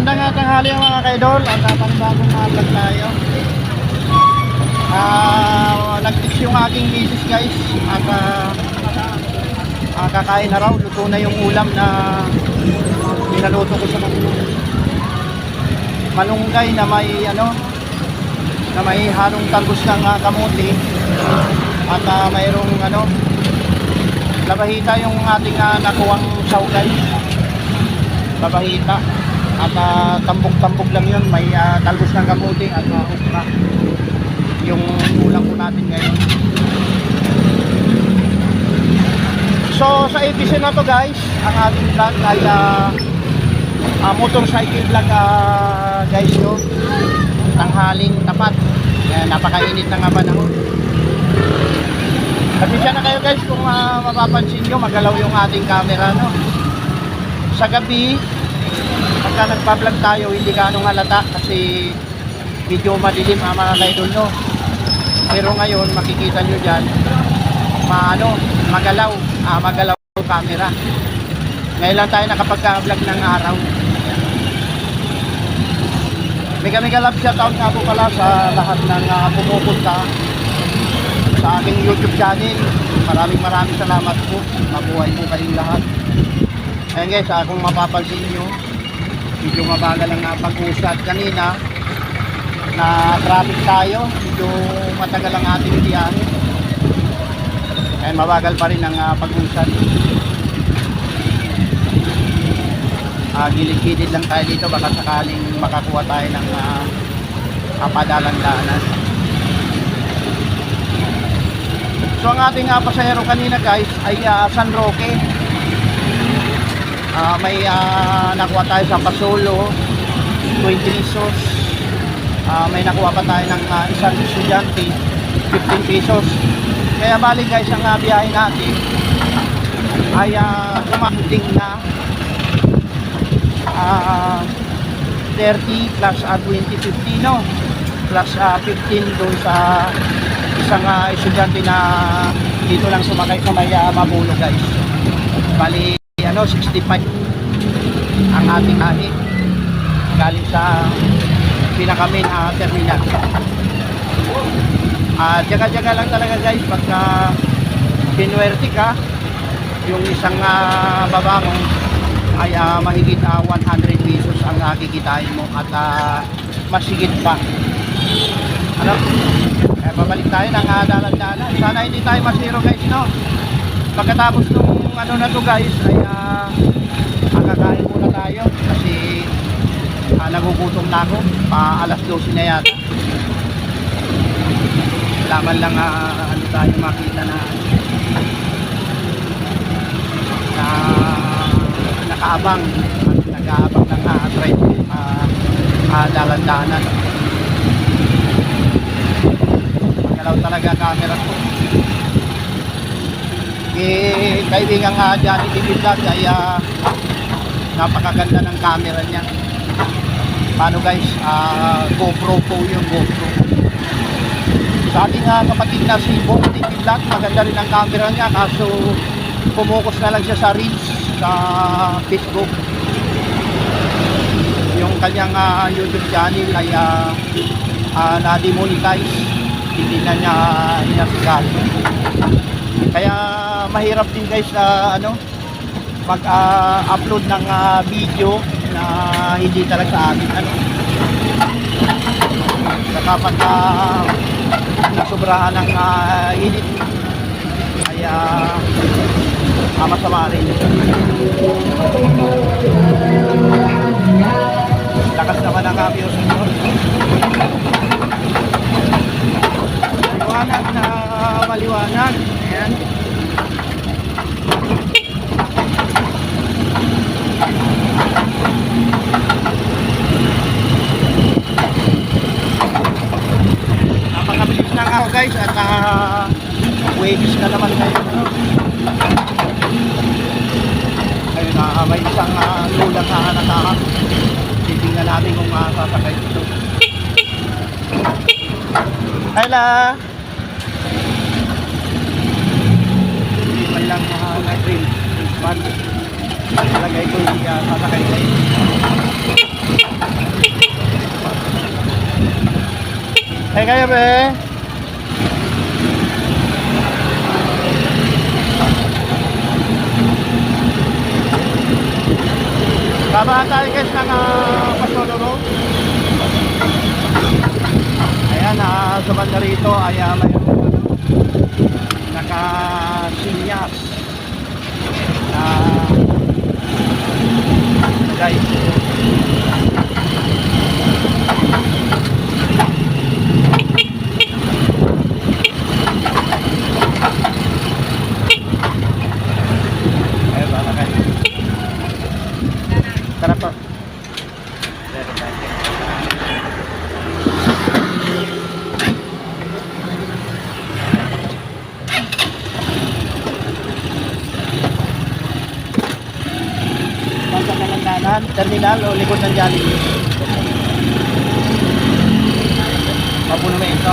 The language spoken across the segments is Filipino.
Magandang nga tanghali mga kaidol. Ang bagong vlog tayo. Ah, nag-text yung aking misis guys. At ah, ah, kakain na raw. Luto na yung ulam na pinaluto ko sa. Malunggay na may ano na may halong talbos ng ah, kamuti at ah, mayroong ano labahita yung ating uh, nakuwang saugay babahita at ah, tambok-tambok lang yun. May ah, talbos ng kamuti at uh, ukra yung ulam po natin ngayon. So sa episode na to guys ang ating vlog ay ah, ah, motorcycle vlog ah, guys no tanghaling tapat. Kaya napakainit na nga panahon Pasensya na kayo guys kung ah, mapapansin nyo. Magalaw yung ating camera no? Sa gabi pagka nagpa-vlog tayo hindi ganong halata kasi medyo madilim ang mga kaidol no pero ngayon makikita nyo dyan maano magalaw ah, magalaw camera ngayon lang tayo nakapagka-vlog ng araw Mega mega love shoutout nga po pala sa lahat ng uh, pumupunta sa aking YouTube channel. Maraming maraming salamat po. Mabuhay po kayong lahat. Ayan guys, ah, kung mapapansin nyo, medyo mabagal ang uh, pag-usat kanina na traffic tayo. Medyo matagal ang ating biyahe. Ayan, mabagal pa rin ang uh, pag-usat. Ah, gilid-gilid lang tayo dito baka sakaling makakuha tayo ng uh, kapadalang daanan. So ang ating uh, pasahero kanina guys ay ah, San Roque. Ah, may ah, nakuha tayo sa Pasolo 20 pesos. Ah, may nakuha pa tayo ng ah, isang estudyante 15 pesos. Kaya bali guys ang uh, biyahe natin ay uh, dumating na ah 30 plus ah, 20, 50 no plus ah, 15 doon sa isang ah, estudyante na dito lang sumakay sa may uh, Mabulo guys bali ano 65 ang ating ahi galing sa pinakamin uh, terminal at jaga-jaga lang talaga guys pagka pinwerte ka yung isang uh, babangong ay ah, mahigit ah, 100 pesos ang uh, kikitain mo at ah, mas pa. Ano? Kaya babalik tayo ng uh, dalan-dalan. Sana hindi tayo masiro guys, no? Pagkatapos nung ano na to guys, ay uh, kakain muna tayo kasi uh, nagugutom na ako. Pa alas 12 na yata. Laman lang uh, ano tayo makita na na nakaabang nag-aabang ng uh, train uh, uh, dalan-danan magalaw talaga camera ko eh kaibigan nga Johnny TV Vlog ay uh, napakaganda ng camera niya. Paano guys? Uh, GoPro po yung GoPro. Sa ating uh, kapatid na si Bong TV maganda rin ang camera niya kaso pumukus na lang siya sa reels sa Facebook. Yung kanyang uh, YouTube channel ay uh, uh, na-demonetize hindi na niya inasigal kaya mahirap din guys na ano mag uh, upload ng uh, video na hindi talaga sa akin ano. Kapag uh, nasubrahan ng uh, edit kaya uh, masama rin lakas naman ang camera senyor maliwanag na maliwanag ayan napakabilis na nga guys at uh, waves na naman ano? ayun na uh, may isang uh, lulang na naka titingnan natin kung uh, sasakay dito Hello Hindi man lang uh, na-train Band Lagay ko yung uh, sasakay guys. Hey kayo be. Babaan tayo guys ng uh, Pasoloro. Ayan, uh, sa banda rito ay uh, may naka-sinyas na guys. Ayun, baka guys. Tara po. Meron tayo. Nasa kalandanan, terminal o likod ng Jollibee. Mapuno mo ito.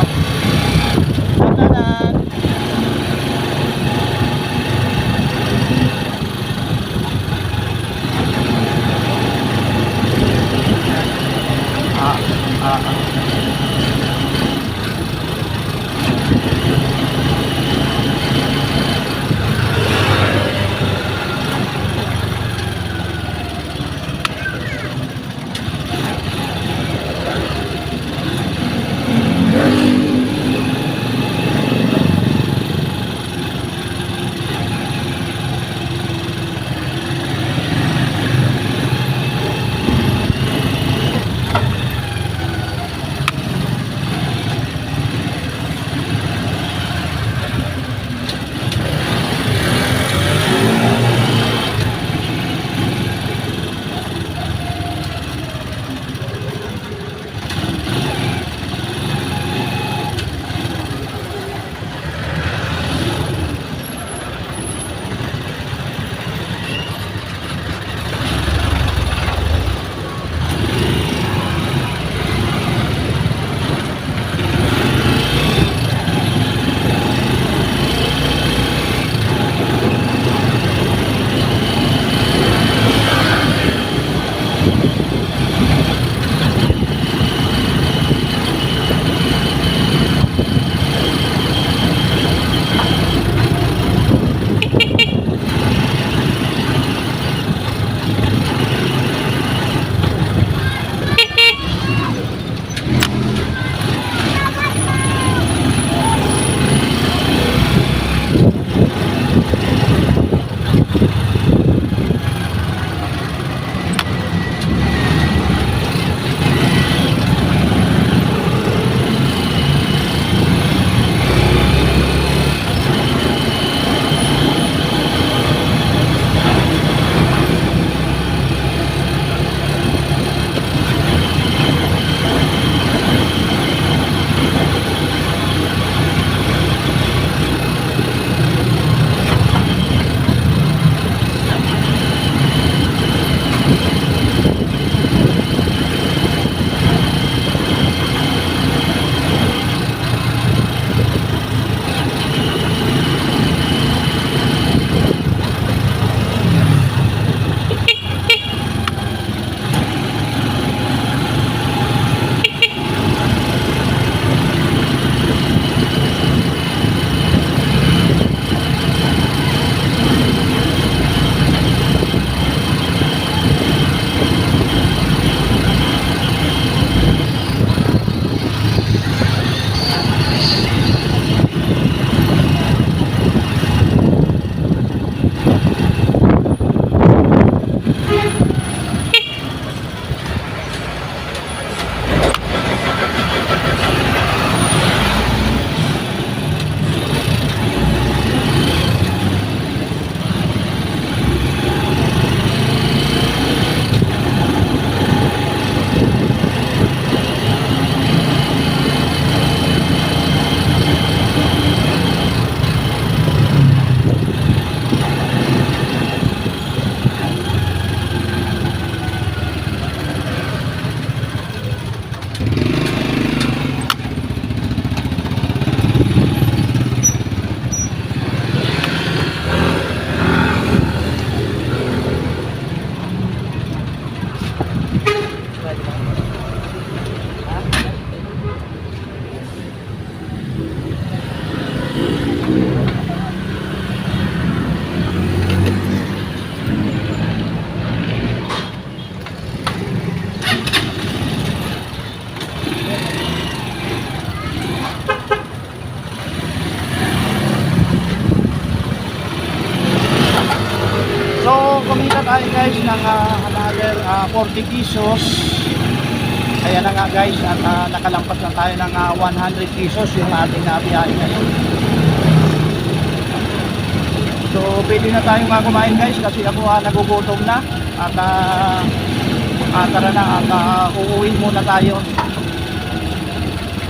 Guys ng ah, another ah, 40 pesos. Kaya na nga guys at ah, nakalampas na tayo ng ah, 100 pesos yung ating nabiyahe ngayon. So pwede na tayo nga kumain guys kasi ako ah, nagugutom na at ah, ah, tara na at ah, uuwi muna tayo.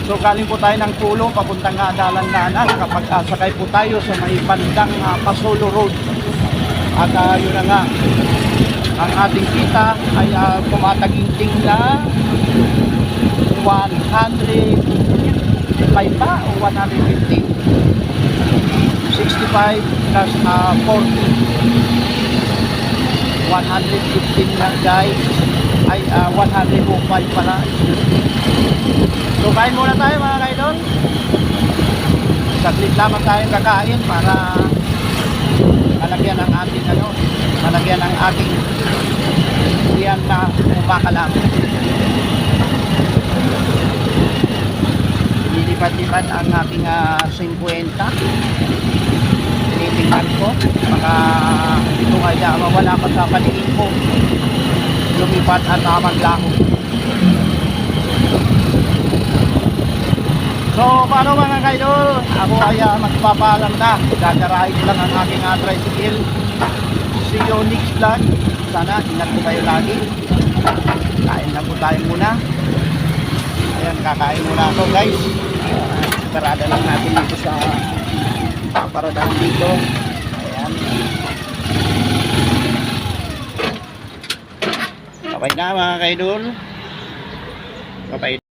So galing po tayo ng Tulo papuntang nga Dalandanan kapag ah, sakay po tayo sa may bandang ah, Pasolo Road. At ah, yun na nga, ang ating kita ay uh, tumataginting na 105 pa o 150 65 plus uh, 40 115 lang guys. Ay uh, 105 pala. So kain muna tayo mga kaidol. Saglit lamang tayong kakain para malagyan ng ating ano malagyan ng ating diyan na umakalam lilipat-lipat ang aking uh, 50 tinitingnan ko baka ito kaya mawala pa sa paligid ko. Lumipat at tamang laho So, paano mga kaidol? Ako ay uh, magpapaalam na. Gagarahin ko lang ang aking uh, tricycle. See you next vlog. Sana ingat po kayo lagi. Kain na po tayo muna. Ayan, kakain muna ako guys. Uh, lang natin dito sa paparadahan dito. Ayan. Bye na mga kaidol. Bye